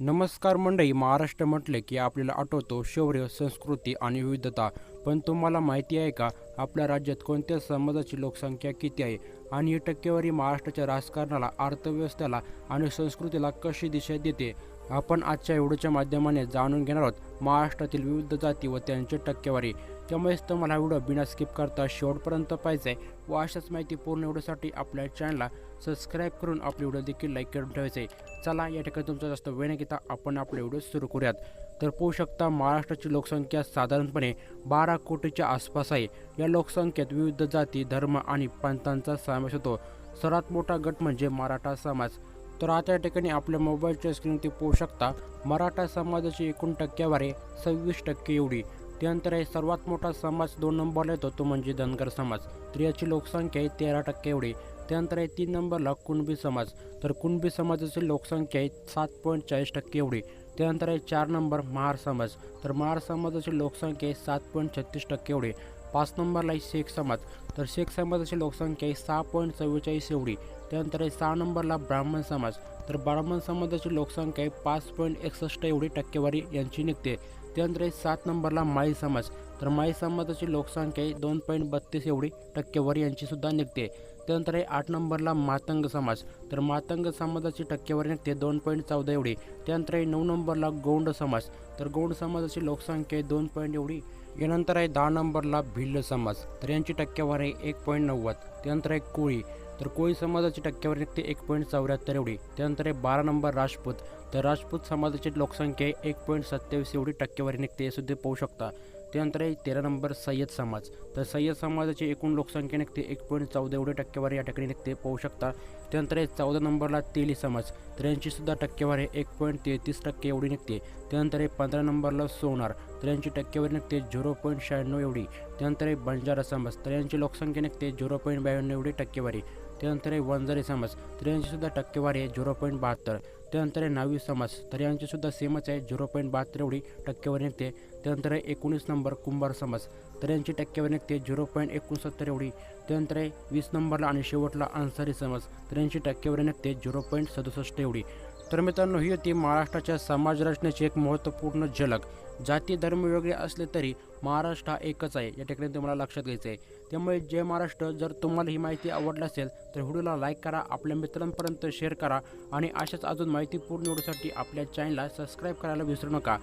नमस्कार मंडळी महाराष्ट्र म्हटले की आपल्याला आठवतो शौर्य संस्कृती आणि विविधता. पण तुम्हाला माहिती आहे का आपल्या राज्यात कोणत्या समाजाची लोकसंख्या किती आहे? आणि ही टक्केवारी महाराष्ट्राच्या राजकारणाला अर्थव्यवस्थेला आणि संस्कृतीला कशी दिशा देते? आपण आजच्या व्हिडिओच्या माध्यमाने जाणून घेणार आहोत महाराष्ट्रातील विविध जाती व त्यांची टक्केवारी. त्यामुळेच तुम्हाला हा व्हिडिओ बिना स्किप करता शेवटपर्यंत पाहिजे व अशाच माहिती पूर्ण व्हिडिओसाठी आपल्या चॅनलला सबस्क्राईब करून आपले व्हिडिओ देखील लाईक करून ठेवायचे आहे. चला या ठिकाणी तुमचा जास्त वेळ न घेता आपण आपले व्हिडिओ सुरू करूयात. तर पाहू शकता महाराष्ट्राची लोकसंख्या साधारणपणे बारा कोटीच्या आसपास आहे. या लोकसंख्येत विविध जाती धर्म आणि पंथांचा समावेश होतो. सर्वात मोठा गट म्हणजे मराठा समाज. तर आता या ठिकाणी आपल्या मोबाईलच्या स्क्रीनवरती पाहू शकता मराठा समाजाची एकूण टक्केवारी सव्वीस टक्के एवढी. त्यानंतर आहे सर्वात मोठा समाज दोन नंबरला येतो तो म्हणजे धनगर समाज. तर याची लोकसंख्या आहे तेरा टक्के एवढी. त्यानंतर आहे तीन नंबरला कुणबी समाज. तर कुणबी समाजाची लोकसंख्या आहे सात पॉईंट चाळीस टक्के एवढी. त्यानंतर आहे चार नंबर महार समाज. तर महार समाजाची लोकसंख्या आहे सात पॉईंट छत्तीस टक्के एवढी. पाच नंबरला आहे शेख समाज. तर शेख समाजाची लोकसंख्या आहे सहा पॉईंट चव्वेचाळीस एवढी. त्यानंतर आहे सहा नंबरला ब्राह्मण समाज. तर ब्राह्मण समाजाची लोकसंख्या आहे पाच पॉईंट एकसष्ट एवढी टक्केवारी यांची निघते. त्यानंतर आहे सात नंबरला माळी समाज. तर माई समाजाची लोकसंख्या आहे दोन पॉईंट बत्तीस एवढी टक्केवारी यांचीसुद्धा निघते. त्यानंतर आहे आठ नंबरला मातंग समाज. तर मातंग समाजाची टक्केवारी निघते दोन पॉईंट चौदा एवढी. त्यानंतर आहे नऊ नंबरला गौंड समाज. तर गौंड समाजाची लोकसंख्या आहे दोन पॉईंट एवढी. यानंतर आहे दहा नंबरला भिल्ल समाज. तर यांची टक्केवारी आहे एक पॉईंट नव्वद. त्यानंतर आहे कोळी. तर कोळी समाजाची टक्केवारी निघते एक पॉईंट चौऱ्याहत्तर एवढी. त्यानंतर आहे बारा नंबर राजपूत. तर राजपूत समाजाची लोकसंख्या आहे एक पॉईंट सत्तावीस एवढी टक्केवारी निघते हे सुद्धा पाहू शकता. त्यानंतर आहे तेरा नंबर सय्यद समाज. तर सय्यद समाजाची एकूण लोकसंख्या निघते एक पॉईंट चौदा. एवढी टक्केवारी या ठिकाणी निघते पाहू शकता. त्यानंतर आहे चौदा नंबरला तेली समाज. तर यांची टक्केवारी एक पॉईंट तेहतीस टक्के एवढी निघते. त्यानंतर आहे पंधरा नंबरला सोनार. तर यांची टक्केवारी निघते झिरो पॉईंट शहाण्णव एवढी. त्यानंतर आहे बंजारा समाज. तर यांची लोकसंख्या निघते झिरो पॉईंट ब्याण्णव एवढी टक्केवारी. त्यानंतर आहे वंजारी समाज. तर टक्केवारी आहे झिरो पॉईंट बहात्तर. त्यानंतर आहे नावी समास तर यांचीसुद्धा सेमच आहे झिरो पॉईंट बहात्तर एवढी टक्केवारी निघते. त्यानंतर आहे एकोणीस नंबर कुंभार समास तर यांची टक्केवारी निघते झिरो पॉईंट एकोणसत्तर एवढी. त्यानंतर आहे वीस नंबरला आणि शेवटला अन्सारी समास तर यांची टक्केवारी निघते झिरो पॉईंट सदुसष्ट एवढी. तर मित्रांनो ही होती महाराष्ट्राच्या समाज रचनेची एक महत्त्वपूर्ण झलक. जाती धर्म वेगळे असले तरी महाराष्ट्र हा एकच आहे. या ठिकाणी तुम्हाला लक्षात घ्यायचं आहे त्यामुळे जय महाराष्ट्र. जर तुम्हाला ही माहिती आवडली असेल तर व्हिडिओला लाईक करा आपल्या मित्रांपर्यंत शेअर करा आणि अशाच अजून माहितीपूर्ण व्हिडिओसाठी आपल्या चॅनलला सबस्क्राईब करायला विसरू नका.